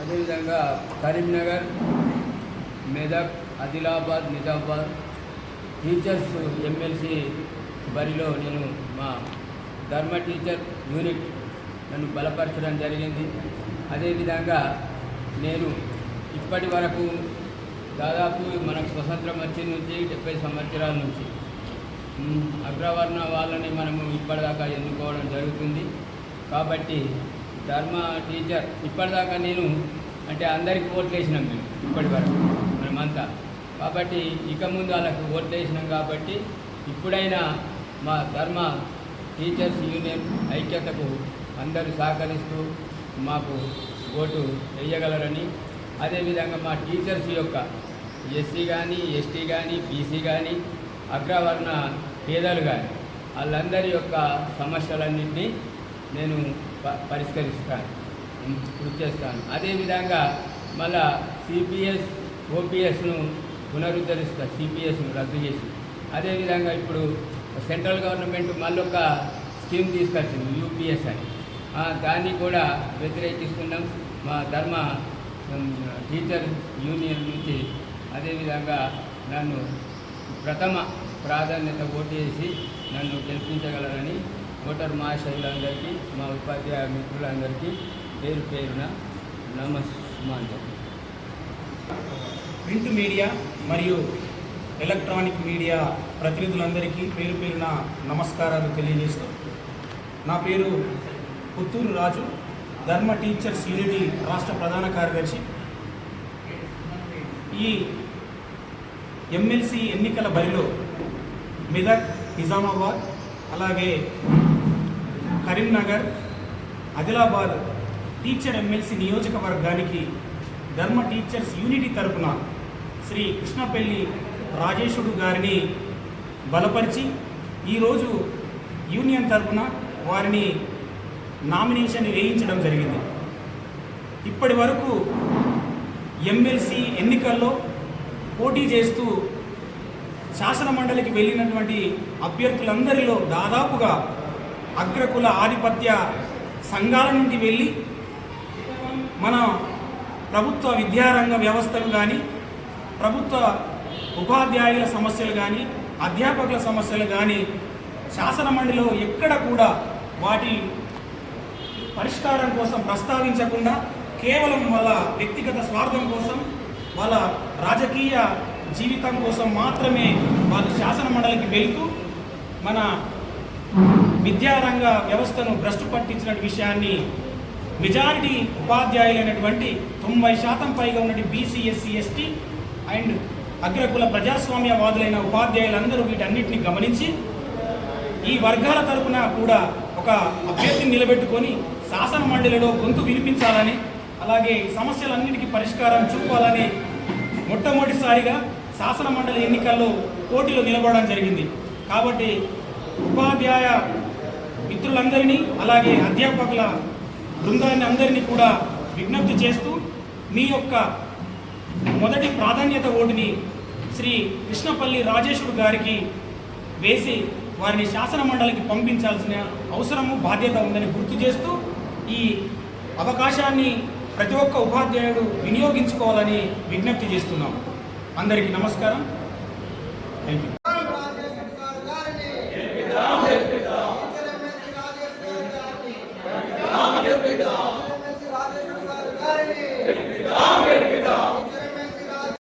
అదేవిధంగా Karimnagar Medak Adilabad Nizamabad teachers MLC బరిలో నేను మా ధర్మ టీచర్ యూనిట్ నన్ను బలపరచడం జరిగింది. అదేవిధంగా నేను ఇప్పటి వరకు దాదాపు మనకు స్వతంత్రం వచ్చి నుంచి డెబ్బై సంవత్సరాల నుంచి అగ్రవర్ణ వాళ్ళని మనము ఇప్పటిదాకా ఎన్నుకోవడం జరుగుతుంది. కాబట్టి ధర్మ టీచర్ ఇప్పటిదాకా నేను అంటే అందరికీ ఓట్లు వేసినాం మేము ఇప్పటి వరకు మనమంతా. కాబట్టి ఇక ముందు వాళ్ళకు ఓట్లు వేసినాం కాబట్టి ఇప్పుడైనా మా ధర్మ టీచర్స్ యూనియన్ ఐక్యతకు అందరూ సహకరిస్తూ మాకు ఓటు వేయగలరని అదేవిధంగా మా టీచర్స్ యొక్క ఎస్సీ కానీ ఎస్టీ కానీ బీసీ కానీ అగ్రవర్ణ పేదలు కానీ వాళ్ళందరి యొక్క సమస్యలన్నింటినీ నేను ప పరిష్కరిస్తాను. కృషి చేస్తాను. అదేవిధంగా మళ్ళా సిపిఎస్ ఓపీఎస్ను పునరుద్ధరిస్తా సిపిఎస్ను రద్దు చేసి. అదేవిధంగా ఇప్పుడు సెంట్రల్ గవర్నమెంట్ మళ్ళొక స్కీమ్ తీసుకొచ్చింది యూపీఎస్ అని. దాన్ని కూడా వ్యతిరేకిస్తున్నాం. మా ధర్మ టీచర్ యూనియన్ నుంచి అదేవిధంగా నన్ను ప్రథమ ప్రాధాన్యత ఓటు వేసి నన్ను గెలిపించగలరని మోటార్ మహాశైలందరికీ మా ఉపాధ్యాయ మిత్రులందరికీ పేరు పేరున నమస్మాంజలి ప్రింట్ మీడియా మరియు ఎలక్ట్రానిక్ మీడియా ప్రతినిధులందరికీ పేరు పేరున నమస్కారాలు తెలియజేస్తూ నా పేరు పుత్తూరు రాజు ధర్మ టీచర్స్ యూనిటీ రాష్ట్ర ప్రధాన కార్యదర్శి. ఈ ఎమ్మెల్సీ ఎన్నికల బరిలో మెదక్ నిజామాబాద్ అలాగే కరీంనగర్ ఆదిలాబాద్ టీచర్ ఎమ్మెల్సీ నియోజకవర్గానికి ధర్మ టీచర్స్ యూనిటీ తరపున శ్రీ కృష్ణపల్లి రాజేశుడు గారిని బలపరిచి ఈరోజు యూనియన్ తరపున వారిని నామినేషన్ వేయించడం జరిగింది. ఇప్పటి వరకు ఎమ్మెల్సీ ఎన్నికల్లో పోటీ చేస్తూ శాసన మండలికి వెళ్ళినటువంటి అభ్యర్థులందరిలో దాదాపుగా అగ్రకుల ఆధిపత్య సంఘాల నుండి వెళ్ళి మన ప్రభుత్వ విద్యారంగ వ్యవస్థను కానీ ప్రభుత్వ ఉపాధ్యాయుల సమస్యలు కానీ అధ్యాపకుల సమస్యలు కానీ శాసనమండలిలో ఎక్కడ కూడా వాటి పరిష్కారం కోసం ప్రస్తావించకుండా కేవలం వాళ్ళ వ్యక్తిగత స్వార్థం కోసం వాళ్ళ రాజకీయ జీవితం కోసం మాత్రమే వాళ్ళు శాసనమండలికి వెళుతూ మన విద్యారంగ వ్యవస్థను భ్రష్టు పట్టించిన విషయాన్ని మెజారిటీ ఉపాధ్యాయులైనటువంటి తొంభై శాతం పైగా ఉన్నటువంటి బీసీ ఎస్సీ ఎస్టీ అండ్ అగ్రకుల ప్రజాస్వామ్యవాదులైన ఉపాధ్యాయులందరూ వీటన్నిటిని గమనించి ఈ వర్గాల తరపున కూడా ఒక అభ్యర్థిని నిలబెట్టుకొని శాసన మండలిలో గొంతు వినిపించాలని అలాగే సమస్యలన్నిటికీ పరిష్కారం చూపాలని మొట్టమొదటిసారిగా శాసన మండలి ఎన్నికల్లో పోటీలో నిలబడడం జరిగింది. కాబట్టి ఉపాధ్యాయ మిత్రులందరినీ అలాగే అధ్యాపకుల బృందాన్ని అందరినీ కూడా విజ్ఞప్తి చేస్తూ మీ యొక్క మొదటి ప్రాధాన్యత ఓటుని శ్రీ కృష్ణపల్లి రాజేశ్వరు గారికి వేసి వారిని శాసన మండలికి పంపించాల్సిన అవసరము బాధ్యత ఉందని గుర్తు చేస్తూ ఈ అవకాశాన్ని ప్రతి ఒక్క ఉపాధ్యాయుడు వినియోగించుకోవాలని విజ్ఞప్తి చేస్తున్నాం. అందరికీ నమస్కారం. Thank you